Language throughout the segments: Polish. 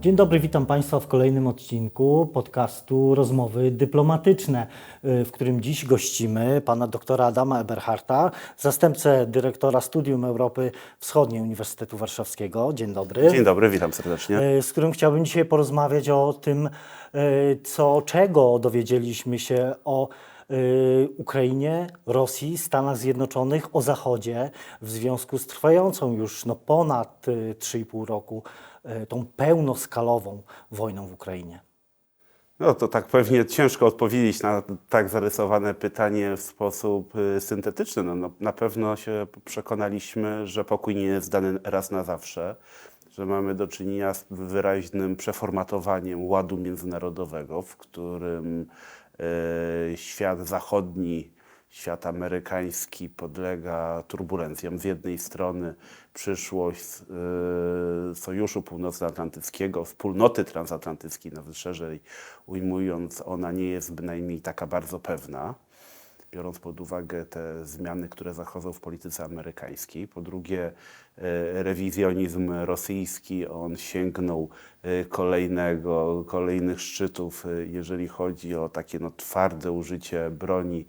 Dzień dobry, witam Państwa w kolejnym odcinku podcastu Rozmowy Dyplomatyczne, y, w którym dziś gościmy pana doktora Adama Eberharta, zastępcę dyrektora Studium Europy Wschodniej Uniwersytetu Warszawskiego. Dzień dobry. Dzień dobry, witam serdecznie. Y, Z którym chciałbym dzisiaj porozmawiać o tym, y, co, czego dowiedzieliśmy się o Ukrainie, Rosji, Stanach Zjednoczonych, o Zachodzie w związku z trwającą już no, ponad y, 3,5 roku y, tą pełnoskalową wojną w Ukrainie. No to tak pewnie ciężko odpowiedzieć na tak zarysowane pytanie w sposób y, syntetyczny. No, no, na pewno się przekonaliśmy, że pokój nie jest dany raz na zawsze, że mamy do czynienia z wyraźnym przeformatowaniem ładu międzynarodowego, w którym y, świat zachodni, świat amerykański podlega turbulencjom. Z jednej strony przyszłość y, Sojuszu Północnoatlantyckiego, wspólnoty transatlantyckiej, nawet szerzej ujmując, ona nie jest bynajmniej taka bardzo pewna, biorąc pod uwagę te zmiany, które zachodzą w polityce amerykańskiej. Po drugie, y, rewizjonizm rosyjski, on sięgnął y, kolejnego, kolejnych szczytów, y, jeżeli chodzi o takie no, twarde użycie broni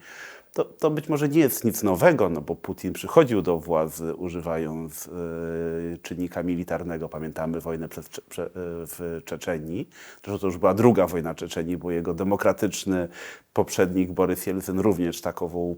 to, to być może nie jest nic nowego, no bo Putin przychodził do władzy używając y, czynnika militarnego. Pamiętamy wojnę przez, prze, y, w Czeczenii. Zresztą to już była druga wojna Czeczenii, bo jego demokratyczny poprzednik Borys Jelcyn również takową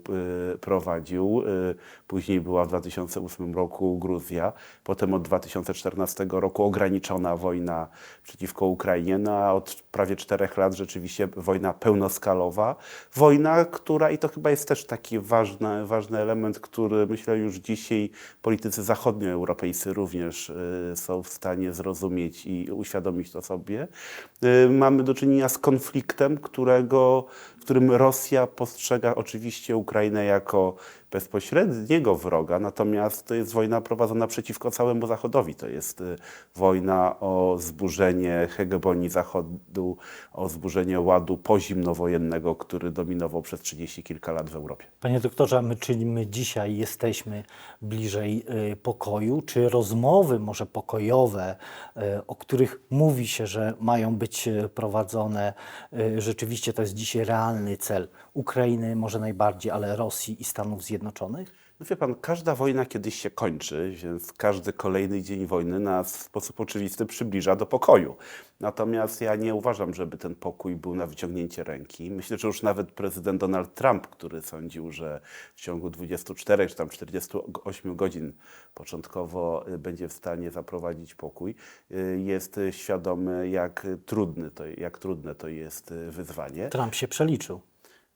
y, prowadził. Y, później była w 2008 roku Gruzja. Potem od 2014 roku ograniczona wojna przeciwko Ukrainie. No a od prawie czterech lat rzeczywiście wojna pełnoskalowa. Wojna, która, i to chyba jest też taki ważny, ważny element, który myślę już dzisiaj politycy zachodnioeuropejscy również y, są w stanie zrozumieć i uświadomić to sobie. Y, mamy do czynienia z konfliktem, którego, w którym Rosja postrzega oczywiście Ukrainę jako bezpośredniego wroga, natomiast to jest wojna prowadzona przeciwko całemu Zachodowi. To jest y, wojna o zburzenie hegemonii Zachodu, o zburzenie ładu pozimnowojennego, który dominował przez 30 kilka lat w Europie. Panie doktorze, my, czyli my dzisiaj jesteśmy bliżej y, pokoju? Czy rozmowy może pokojowe, y, o których mówi się, że mają być y, prowadzone, y, rzeczywiście to jest dzisiaj realny cel Ukrainy, może najbardziej, ale Rosji i Stanów Zjednoczonych? No wie pan, każda wojna kiedyś się kończy, więc każdy kolejny dzień wojny nas w sposób oczywisty przybliża do pokoju. Natomiast ja nie uważam, żeby ten pokój był na wyciągnięcie ręki. Myślę, że już nawet prezydent Donald Trump, który sądził, że w ciągu 24 czy tam 48 godzin początkowo y, będzie w stanie zaprowadzić pokój, y, jest świadomy, jak trudny to, jak trudne to jest y, wyzwanie. Trump się przeliczył.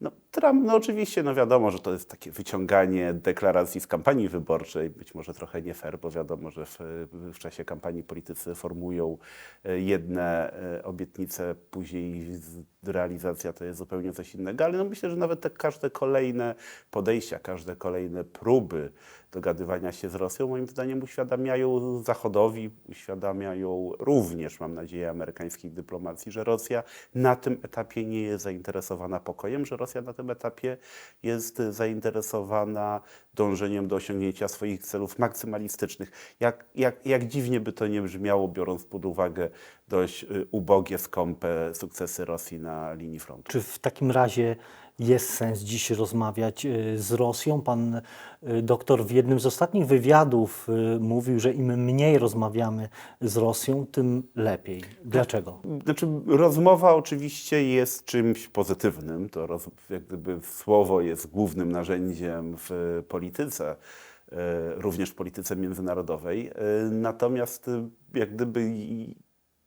No, Trump, no oczywiście, no wiadomo, że to jest takie wyciąganie deklaracji z kampanii wyborczej, być może trochę nie fair, bo wiadomo, że w, w czasie kampanii politycy formują e, jedne e, obietnice, później realizacja to jest zupełnie coś innego, ale no myślę, że nawet te każde kolejne podejścia, każde kolejne próby dogadywania się z Rosją, moim zdaniem uświadamiają Zachodowi, uświadamiają również, mam nadzieję, amerykańskiej dyplomacji, że Rosja na tym etapie nie jest zainteresowana pokojem, że Rosja na tym etapie jest zainteresowana dążeniem do osiągnięcia swoich celów maksymalistycznych. Jak, jak, jak dziwnie by to nie brzmiało, biorąc pod uwagę dość y, ubogie, skąpe sukcesy Rosji na linii frontu. Czy w takim razie jest sens dziś rozmawiać y, z Rosją? Pan y, doktor w jednym z ostatnich wywiadów y, mówił, że im mniej rozmawiamy z Rosją, tym lepiej. Dlaczego? Znaczy, rozmowa oczywiście jest czymś pozytywnym. To roz, jak gdyby słowo jest głównym narzędziem w polityce, e, również w polityce międzynarodowej. E, Natomiast e, jak gdyby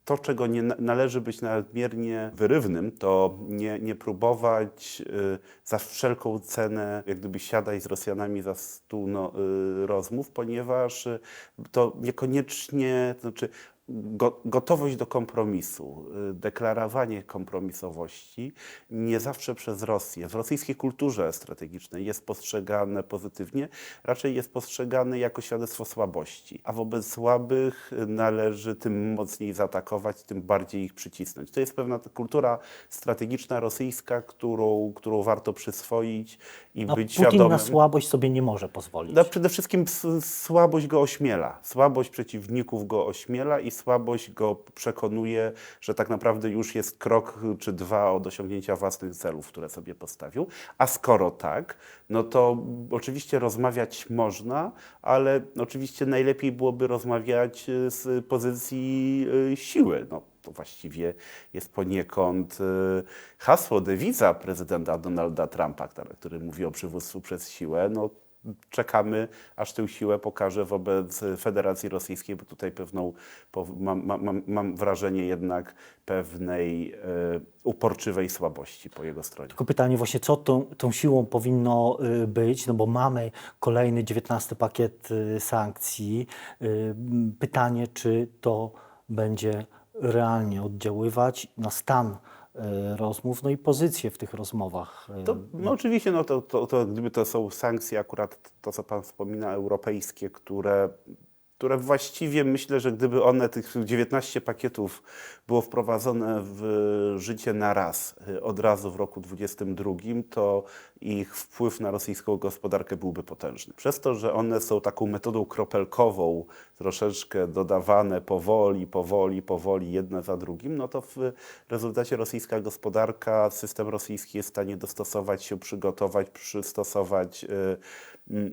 to, czego nie na- należy być nadmiernie wyrywnym, to nie, nie próbować y, za wszelką cenę jak gdyby siadać z Rosjanami za stół no, y, rozmów, ponieważ y, to niekoniecznie, to znaczy gotowość do kompromisu, y, deklarowanie kompromisowości nie zawsze przez Rosję, w rosyjskiej kulturze strategicznej jest postrzegane pozytywnie, raczej jest postrzegane jako świadectwo słabości, a wobec słabych y, należy tym mocniej zaatakować, tym bardziej ich przycisnąć. To jest pewna kultura strategiczna rosyjska, którą, którą warto przyswoić i No, być Putin świadomym. na słabość sobie nie może pozwolić. No, przede wszystkim słabość go ośmiela. Słabość przeciwników go ośmiela i słabość go przekonuje, że tak naprawdę już jest krok czy dwa od osiągnięcia własnych celów, które sobie postawił. A skoro tak, no to oczywiście rozmawiać można, ale oczywiście najlepiej byłoby rozmawiać y, z pozycji y, siły. No, to właściwie jest poniekąd y, hasło, dewiza prezydenta Donalda Trumpa, który, mówi o przywództwu przez siłę. No, czekamy, aż tę siłę pokaże wobec Federacji Rosyjskiej, bo tutaj pewną, mam, mam, mam wrażenie jednak pewnej e, uporczywej słabości po jego stronie. Tylko pytanie właśnie, co tą, tą siłą powinno y, być, no bo mamy kolejny 19 pakiet y, sankcji. Y, Pytanie, czy to będzie realnie oddziaływać na stan y, rozmów, no i pozycję w tych rozmowach. y, To, no oczywiście, no to, to, to gdyby to są sankcje akurat to, co Pan wspomina, europejskie, które, które właściwie myślę, że gdyby one, tych 19 pakietów było wprowadzone w życie na raz, y, od razu w roku 2022, to ich wpływ na rosyjską gospodarkę byłby potężny. Przez to, że one są taką metodą kropelkową, troszeczkę dodawane powoli, powoli, powoli, jedne za drugim, no to w rezultacie rosyjska gospodarka, system rosyjski jest w stanie dostosować się, przygotować, przystosować y,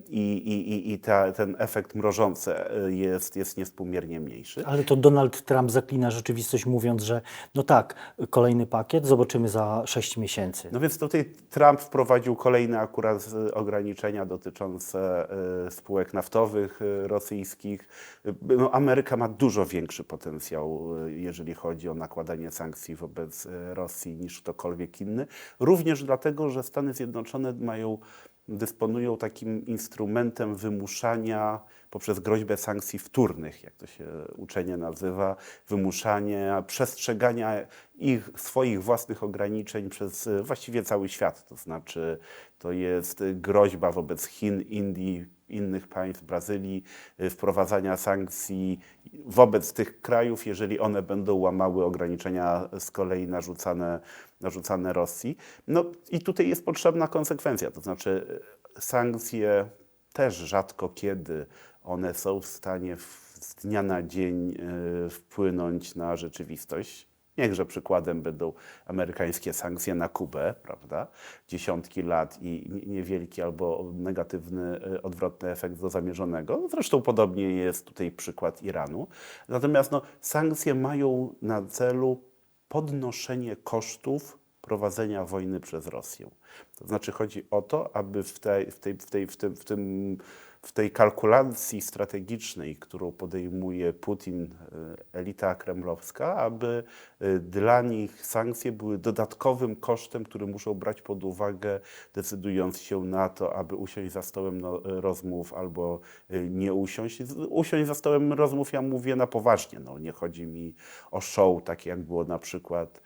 i, i, i, ta, ten efekt mrożący y, jest, jest niewspółmiernie mniejszy. Ale to Donald Trump zaklina rzeczywistość, mówiąc, że no tak, kolejny pakiet zobaczymy za 6 miesięcy. No więc tutaj Trump wprowadził kolejne akurat y, ograniczenia dotyczące y, spółek naftowych rosyjskich. No, Ameryka ma dużo większy potencjał, jeżeli chodzi o nakładanie sankcji wobec Rosji niż ktokolwiek inny. Również dlatego, że Stany Zjednoczone mają, dysponują takim instrumentem wymuszania poprzez groźbę sankcji wtórnych, jak to się uczenie nazywa, wymuszania, przestrzegania ich, swoich własnych ograniczeń przez y, właściwie cały świat. To znaczy, to jest groźba wobec Chin, Indii, innych państw, Brazylii, y, wprowadzania sankcji wobec tych krajów, jeżeli one będą łamały ograniczenia z kolei narzucane, narzucane Rosji. No i tutaj jest potrzebna konsekwencja, to znaczy y, sankcje też rzadko kiedy one są w stanie w, z dnia na dzień y, wpłynąć na rzeczywistość. Niechże przykładem będą amerykańskie sankcje na Kubę, prawda? Dziesiątki lat i nie- niewielki albo negatywny, y, odwrotny efekt do zamierzonego. Zresztą podobnie jest tutaj przykład Iranu. Natomiast no, sankcje mają na celu podnoszenie kosztów prowadzenia wojny przez Rosję. To znaczy chodzi o to, aby w tej, w tej, w tej, w tym, w tym, w tej kalkulacji strategicznej, którą podejmuje Putin, y, elita kremlowska, aby y, dla nich sankcje były dodatkowym kosztem, który muszą brać pod uwagę, decydując się na to, aby usiąść za stołem no, rozmów albo nie usiąść. Usiąść za stołem rozmów, ja mówię na poważnie. No, nie chodzi mi o show, takie jak było na przykład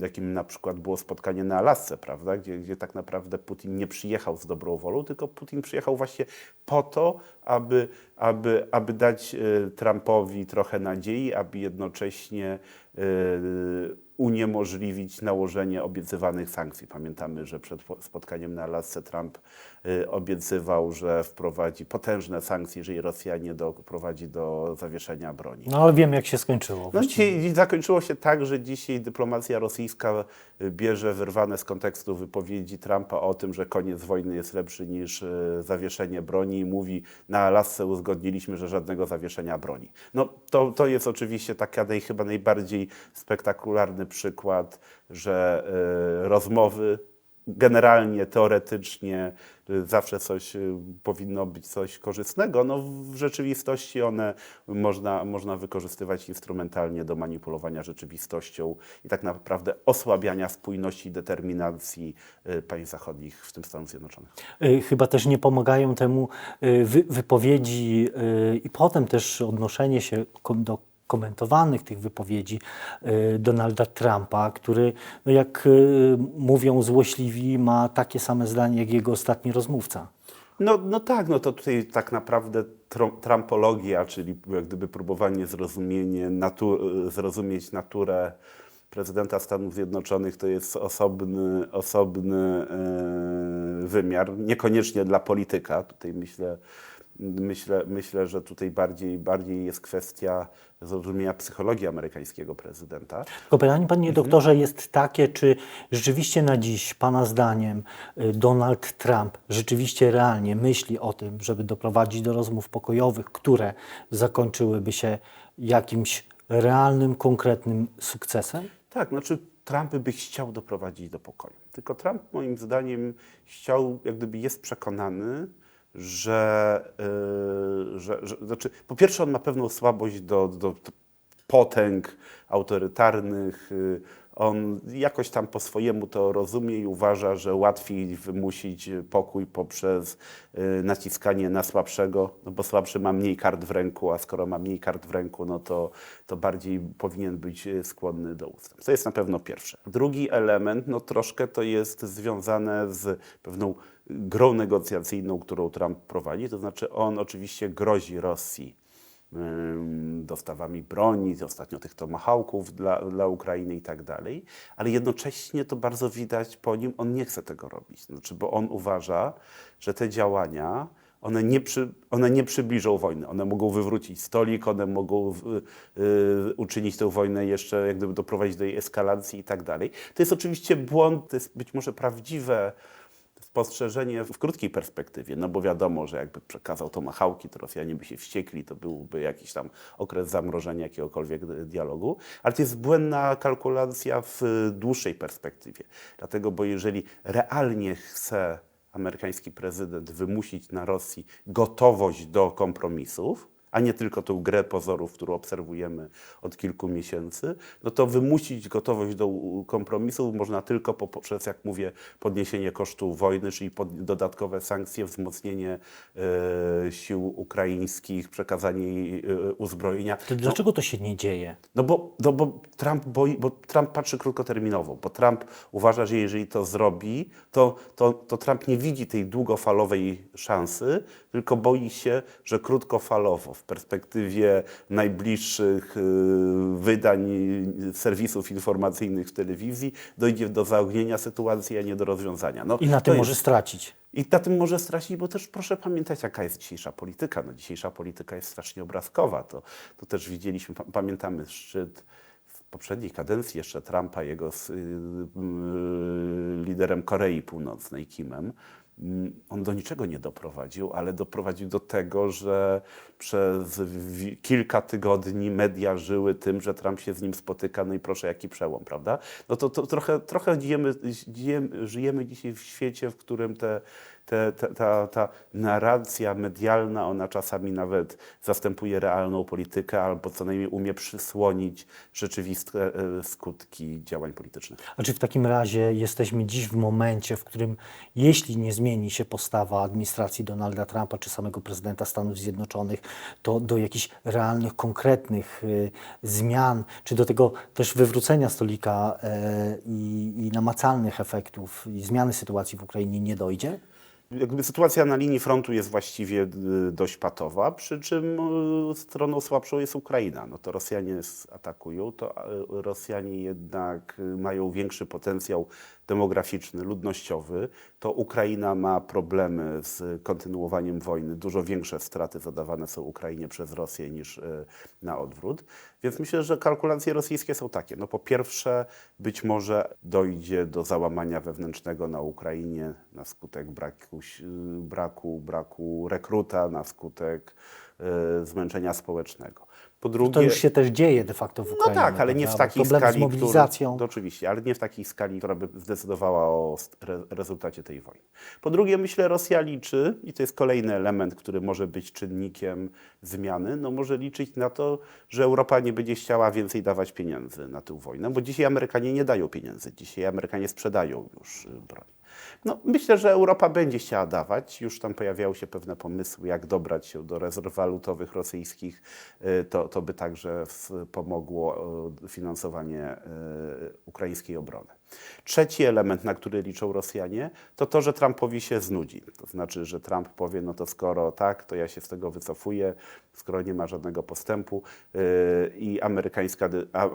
jakim na przykład było spotkanie na Alasce, prawda? Gdzie, gdzie tak naprawdę Putin nie przyjechał z dobrą wolą, tylko Putin przyjechał właśnie po to, aby, aby, aby dać e, Trumpowi trochę nadziei, aby jednocześnie e, uniemożliwić nałożenie obiecywanych sankcji. Pamiętamy, że przed po- spotkaniem na Alasce Trump obiecywał, że wprowadzi potężne sankcje, jeżeli Rosja nie doprowadzi do zawieszenia broni. No ale wiem, jak się skończyło. No dzisiaj zakończyło się tak, że dzisiaj dyplomacja rosyjska y, bierze wyrwane z kontekstu wypowiedzi Trumpa o tym, że koniec wojny jest lepszy niż y, zawieszenie broni i mówi na Alasce uzgodniliśmy, że żadnego zawieszenia broni. No to, to jest oczywiście taka naj, chyba najbardziej spektakularny przykład, że y, rozmowy generalnie, teoretycznie zawsze coś y, powinno być coś korzystnego. No, w rzeczywistości one można, można wykorzystywać instrumentalnie do manipulowania rzeczywistością i tak naprawdę osłabiania spójności i determinacji y, państw zachodnich, w tym Stanów Zjednoczonych. Y, Chyba też nie pomagają temu wy, wypowiedzi i potem też odnoszenie się do komentowanych tych wypowiedzi y, Donalda Trumpa, który, no jak y, mówią złośliwi, ma takie same zdanie jak jego ostatni rozmówca. No, no tak, no to tutaj tak naprawdę trampologia, czyli jak gdyby próbowanie zrozumienie natu- zrozumieć naturę prezydenta Stanów Zjednoczonych to jest osobny, osobny e, wymiar, niekoniecznie dla polityka. Tutaj myślę, Myślę, myślę że tutaj bardziej, bardziej jest kwestia zrozumienia psychologii amerykańskiego prezydenta. Tylko pytanie, panie Mhm. doktorze, jest takie, czy rzeczywiście na dziś, pana zdaniem, y, Donald Trump rzeczywiście realnie myśli o tym, żeby doprowadzić do rozmów pokojowych, które zakończyłyby się jakimś realnym, konkretnym sukcesem? Tak, znaczy Trump by chciał doprowadzić do pokoju. Tylko Trump moim zdaniem chciał, jak gdyby jest przekonany, że, yy, że, że znaczy, po pierwsze on ma pewną słabość do, do, do potęg autorytarnych. yy, On jakoś tam po swojemu to rozumie i uważa, że łatwiej wymusić pokój poprzez yy, naciskanie na słabszego, no bo słabszy ma mniej kart w ręku, a skoro ma mniej kart w ręku, no to, to bardziej powinien być skłonny do ustępstw. To jest na pewno pierwsze. Drugi element, no troszkę to jest związane z pewną grą negocjacyjną, którą Trump prowadzi, to znaczy on oczywiście grozi Rosji dostawami broni, ostatnio tych tomahawków dla, dla Ukrainy i tak dalej, ale jednocześnie to bardzo widać po nim, on nie chce tego robić, znaczy, bo on uważa, że te działania one nie, przy, one nie przybliżą wojny. One mogą wywrócić stolik, one mogą w, y, uczynić tę wojnę jeszcze, jak gdyby doprowadzić do jej eskalacji i tak dalej. To jest oczywiście błąd, to jest być może prawdziwe spostrzeżenie w krótkiej perspektywie, no bo wiadomo, że jakby przekazał to Machałki, to Rosjanie by się wściekli, to byłby jakiś tam okres zamrożenia jakiegokolwiek dialogu, ale to jest błędna kalkulacja w dłuższej perspektywie. Dlatego, bo jeżeli realnie chce amerykański prezydent wymusić na Rosji gotowość do kompromisów, a nie tylko tą grę pozorów, którą obserwujemy od kilku miesięcy, no to wymusić gotowość do u- kompromisów można tylko po- poprzez, jak mówię, podniesienie kosztów wojny, czyli dodatkowe sankcje, wzmocnienie e, sił ukraińskich, przekazanie jej uzbrojenia. To dlaczego to się nie dzieje? No bo, no bo, Trump boi, bo Trump patrzy krótkoterminowo, bo Trump uważa, że jeżeli to zrobi, to, to, to Trump nie widzi tej długofalowej szansy, tylko boi się, że krótkofalowo, perspektywie najbliższych y, wydań serwisów informacyjnych w telewizji, dojdzie do zaognienia sytuacji, a nie do rozwiązania. No, I na tym jest- może stracić. i na tym może stracić, bo też proszę pamiętać, jaka jest dzisiejsza polityka. No, dzisiejsza polityka jest strasznie obrazkowa. To, to też widzieliśmy, pa- pamiętamy szczyt w poprzedniej kadencji jeszcze Trumpa, jego z y, y, liderem Korei Północnej, Kimem. On do niczego nie doprowadził, ale doprowadził do tego, że przez kilka tygodni media żyły tym, że Trump się z nim spotyka, no i proszę, jaki przełom, prawda? No to, to trochę, trochę żyjemy dzisiaj w świecie, w którym te, te, te, ta, ta narracja medialna, ona czasami nawet zastępuje realną politykę, albo co najmniej umie przysłonić rzeczywiste e, skutki działań politycznych. A czy w takim razie jesteśmy dziś w momencie, w którym jeśli nie zmieni się postawa administracji Donalda Trumpa czy samego prezydenta Stanów Zjednoczonych, to do jakichś realnych, konkretnych y, zmian, czy do tego też wywrócenia stolika e, i namacalnych efektów i zmiany sytuacji w Ukrainie nie dojdzie? Jakby sytuacja na linii frontu jest właściwie y, dość patowa, przy czym y, stroną słabszą jest Ukraina. No to Rosjanie atakują, to y, Rosjanie jednak mają większy potencjał demograficzny, ludnościowy. To Ukraina ma problemy z kontynuowaniem wojny. Dużo większe straty zadawane są Ukrainie przez Rosję niż y, na odwrót. Więc myślę, że kalkulacje rosyjskie są takie. No po pierwsze, być może dojdzie do załamania wewnętrznego na Ukrainie na skutek braku, braku, braku rekruta, na skutek y, zmęczenia społecznego. Po drugie, To już się też dzieje de facto w no Ukrainie. tak, ale nie w takiej Problemy skali, z mobilizacją. Która, to oczywiście, ale nie w takiej skali, która by zdecydowała o rezultacie tej wojny. Po drugie, myślę, Rosja liczy, i to jest kolejny element, który może być czynnikiem zmiany, no może liczyć na to, że Europa nie będzie chciała więcej dawać pieniędzy na tę wojnę, bo dzisiaj Amerykanie nie dają pieniędzy, dzisiaj Amerykanie sprzedają już broń. No, myślę, że Europa będzie chciała dawać. Już tam pojawiały się pewne pomysły, jak dobrać się do rezerw walutowych rosyjskich. Y, To, to by także pomogło finansowanie y, ukraińskiej obrony. Trzeci element, na który liczą Rosjanie, to to, że Trumpowi się znudzi. To znaczy, że Trump powie, no to skoro tak, to ja się z tego wycofuję, skoro nie ma żadnego postępu yy, i amerykańska,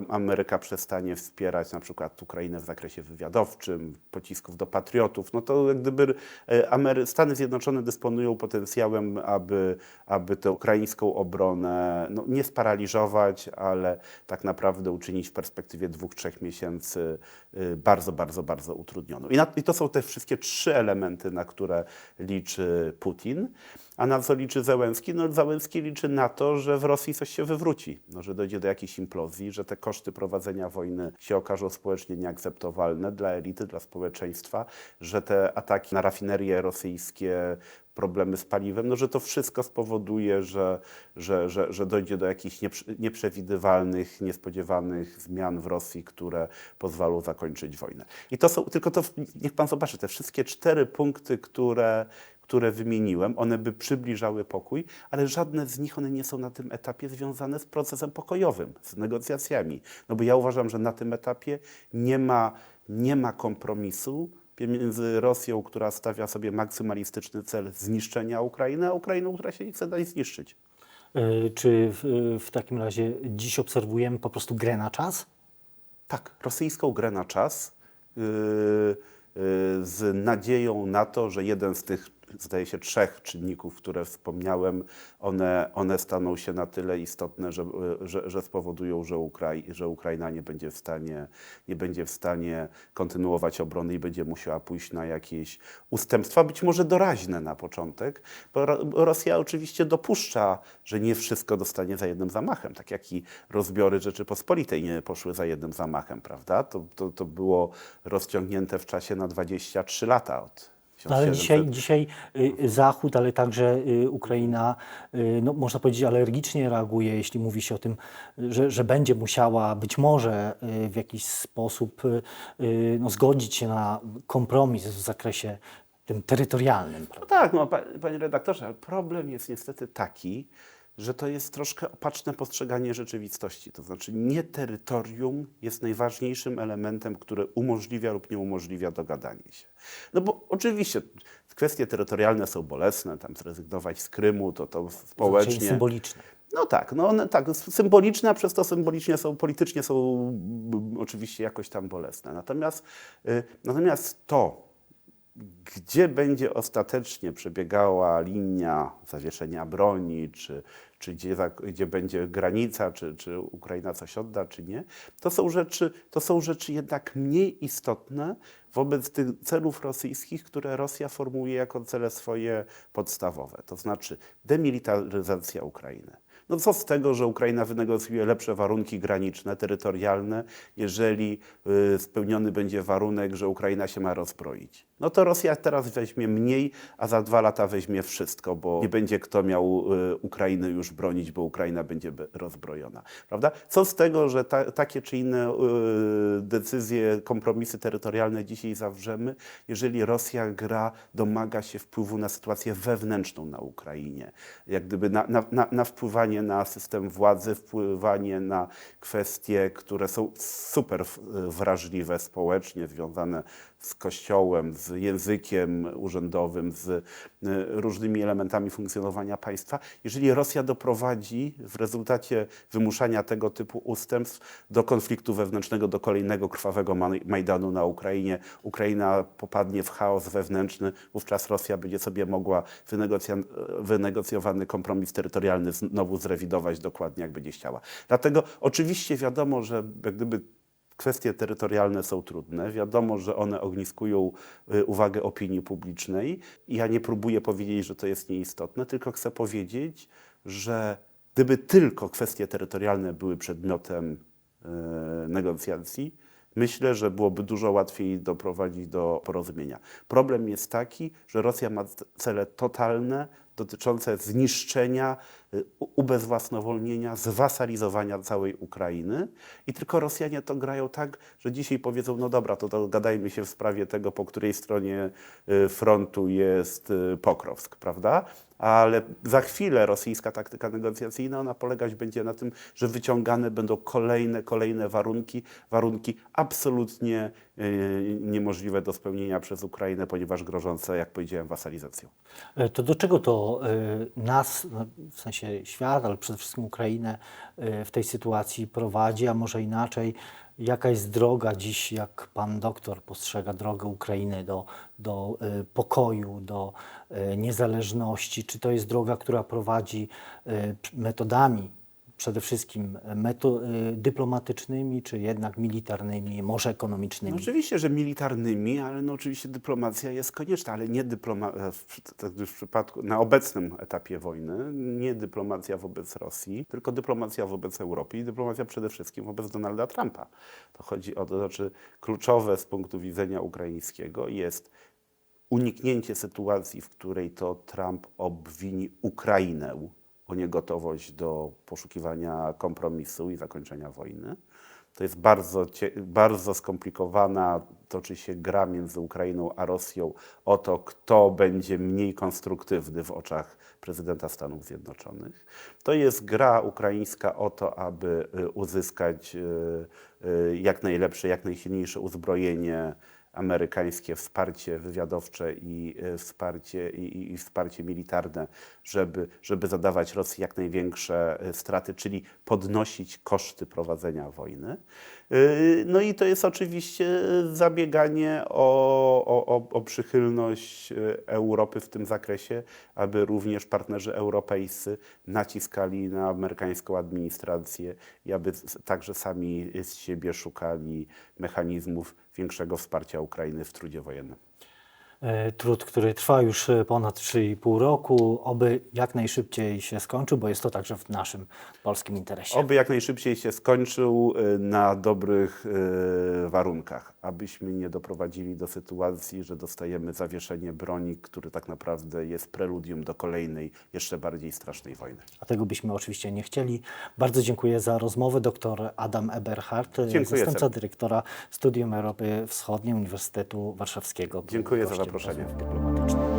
Ameryka przestanie wspierać na przykład Ukrainę w zakresie wywiadowczym, pocisków do patriotów, no to jak gdyby e, Amery- Stany Zjednoczone dysponują potencjałem, aby, aby tę ukraińską obronę no, nie sparaliżować, ale tak naprawdę uczynić w perspektywie dwóch, trzech miesięcy y, bardzo, bardzo, bardzo utrudnioną. I, na, I to są te wszystkie trzy elementy, na które liczy Putin. A na co liczy Zełenski? No Zełenski liczy na to, że w Rosji coś się wywróci, no, że dojdzie do jakiejś implozji, że te koszty prowadzenia wojny się okażą społecznie nieakceptowalne dla elity, dla społeczeństwa, że te ataki na rafinerie rosyjskie, problemy z paliwem, no, że to wszystko spowoduje, że, że, że, że dojdzie do jakichś nieprze- nieprzewidywalnych, niespodziewanych zmian w Rosji, które pozwolą zakończyć wojnę. I to są, tylko to, niech pan zobaczy, te wszystkie cztery punkty, które, które wymieniłem, one by przybliżały pokój, ale żadne z nich, one nie są na tym etapie związane z procesem pokojowym, z negocjacjami. No bo ja uważam, że na tym etapie nie ma, nie ma kompromisu między Rosją, która stawia sobie maksymalistyczny cel zniszczenia Ukrainy, a Ukrainą, która się nie chce dać zniszczyć. Y, Czy w, w takim razie dziś obserwujemy po prostu grę na czas? Tak, rosyjską grę na czas yy, yy, z nadzieją na to, że jeden z tych, zdaje się, trzech czynników, które wspomniałem, one, one staną się na tyle istotne, że, że, że spowodują, że, Ukrai że Ukraina nie będzie, w stanie, nie będzie w stanie kontynuować obrony i będzie musiała pójść na jakieś ustępstwa, być może doraźne na początek, bo Ro Rosja oczywiście dopuszcza, że nie wszystko dostanie za jednym zamachem, tak jak i rozbiory Rzeczypospolitej nie poszły za jednym zamachem, prawda? To, to, to było rozciągnięte w czasie na 23 lata od ale 1700. dzisiaj, dzisiaj y, Zachód, ale także y, Ukraina, y, no, można powiedzieć, alergicznie reaguje, jeśli mówi się o tym, że, że będzie musiała być może w jakiś sposób no, zgodzić się na kompromis w zakresie tym terytorialnym. No tak, no, pa, panie redaktorze, ale problem jest niestety taki, że to jest troszkę opaczne postrzeganie rzeczywistości. To znaczy nie terytorium jest najważniejszym elementem, który umożliwia lub nie umożliwia dogadanie się. No bo oczywiście kwestie terytorialne są bolesne, tam zrezygnować z Krymu, to to społecznie... symboliczne. No tak, no one tak, symboliczne, a przez to symbolicznie są, politycznie są mm, oczywiście jakoś tam bolesne. Natomiast, y, natomiast to, gdzie będzie ostatecznie przebiegała linia zawieszenia broni, czy, czy gdzie, gdzie będzie granica, czy, czy Ukraina coś odda, czy nie, to są, rzeczy, to są rzeczy jednak mniej istotne wobec tych celów rosyjskich, które Rosja formułuje jako cele swoje podstawowe. To znaczy demilitaryzacja Ukrainy. No co z tego, że Ukraina wynegocjuje lepsze warunki graniczne, terytorialne, jeżeli y, spełniony będzie warunek, że Ukraina się ma rozbroić? No to Rosja teraz weźmie mniej, a za dwa lata weźmie wszystko, bo nie będzie kto miał y, Ukrainy już bronić, bo Ukraina będzie rozbrojona. Prawda? Co z tego, że ta, takie czy inne y, decyzje, kompromisy terytorialne dzisiaj zawrzemy, jeżeli Rosja gra, domaga się wpływu na sytuację wewnętrzną na Ukrainie, jak gdyby na, na, na, na wpływanie na system władzy, wpływanie na kwestie, które są super w- wrażliwe społecznie, związane z kościołem, z językiem urzędowym, z y, różnymi elementami funkcjonowania państwa. Jeżeli Rosja doprowadzi w rezultacie wymuszania tego typu ustępstw do konfliktu wewnętrznego, do kolejnego krwawego Maj- Majdanu na Ukrainie, Ukraina popadnie w chaos wewnętrzny, wówczas Rosja będzie sobie mogła wynegocjowany kompromis terytorialny znowu zrewidować dokładnie, jak będzie chciała. Dlatego oczywiście wiadomo, że gdyby Kwestie terytorialne są trudne. Wiadomo, że one ogniskują y, uwagę opinii publicznej. Ja nie próbuję powiedzieć, że to jest nieistotne, tylko chcę powiedzieć, że gdyby tylko kwestie terytorialne były przedmiotem y, negocjacji, myślę, że byłoby dużo łatwiej doprowadzić do porozumienia. Problem jest taki, że Rosja ma cele totalne dotyczące zniszczenia, y, ubezwłasnowolnienia, zwasalizowania całej Ukrainy i tylko Rosjanie to grają tak, że dzisiaj powiedzą, no dobra, to dogadajmy się w sprawie tego, po której stronie y, frontu jest y, Pokrowsk, prawda? Ale za chwilę rosyjska taktyka negocjacyjna, ona polegać będzie na tym, że wyciągane będą kolejne, kolejne warunki, warunki absolutnie y, niemożliwe do spełnienia przez Ukrainę, ponieważ grożące, jak powiedziałem, wasalizacją. E, To do czego to e, nas, no, w sensie świat, ale przede wszystkim Ukrainę e, w tej sytuacji prowadzi, a może inaczej, jaka jest droga dziś, jak pan doktor postrzega drogę Ukrainy do, do e, pokoju, do e, niezależności? Czy to jest droga, która prowadzi p- metodami przede wszystkim meto, e, dyplomatycznymi, czy jednak militarnymi, może ekonomicznymi? No oczywiście, że militarnymi, ale no oczywiście dyplomacja jest konieczna, ale nie dyploma, e, w, tak w przypadku, na obecnym etapie wojny, nie dyplomacja wobec Rosji, tylko dyplomacja wobec Europy i dyplomacja przede wszystkim wobec Donalda Trumpa. To chodzi o to, znaczy kluczowe z punktu widzenia ukraińskiego jest uniknięcie sytuacji, w której to Trump obwini Ukrainę o niegotowość do poszukiwania kompromisu i zakończenia wojny. To jest bardzo, bardzo skomplikowana, toczy się gra między Ukrainą a Rosją o to, kto będzie mniej konstruktywny w oczach prezydenta Stanów Zjednoczonych. To jest gra ukraińska o to, aby y, uzyskać y, y, jak najlepsze, jak najsilniejsze uzbrojenie amerykańskie, wsparcie wywiadowcze i e, wsparcie, i, i- wsparcie militarne, żeby, żeby zadawać Rosji jak największe e, straty, czyli podnosić koszty prowadzenia wojny. Yy, No i to jest oczywiście zabieganie o, o, o, przychylność e, Europy w tym zakresie, aby również partnerzy europejscy naciskali na amerykańską administrację i aby także sami z siebie szukali mechanizmów większego wsparcia Ukrainy w trudzie wojennym. E, Trud, który trwa już e, ponad 3,5 roku, oby jak najszybciej się skończył, bo jest to także w naszym polskim interesie. Oby jak najszybciej się skończył y, na dobrych warunkach, abyśmy nie doprowadzili do sytuacji, że dostajemy zawieszenie broni, który tak naprawdę jest preludium do kolejnej, jeszcze bardziej strasznej wojny. A tego byśmy oczywiście nie chcieli. Bardzo dziękuję za rozmowę. Dr Adam Eberhardt, e, zastępca serdecznie. dyrektora Studium Europy Wschodniej Uniwersytetu Warszawskiego. Dziękuję za gościem zaproszenie. rozmów dyplomatycznych.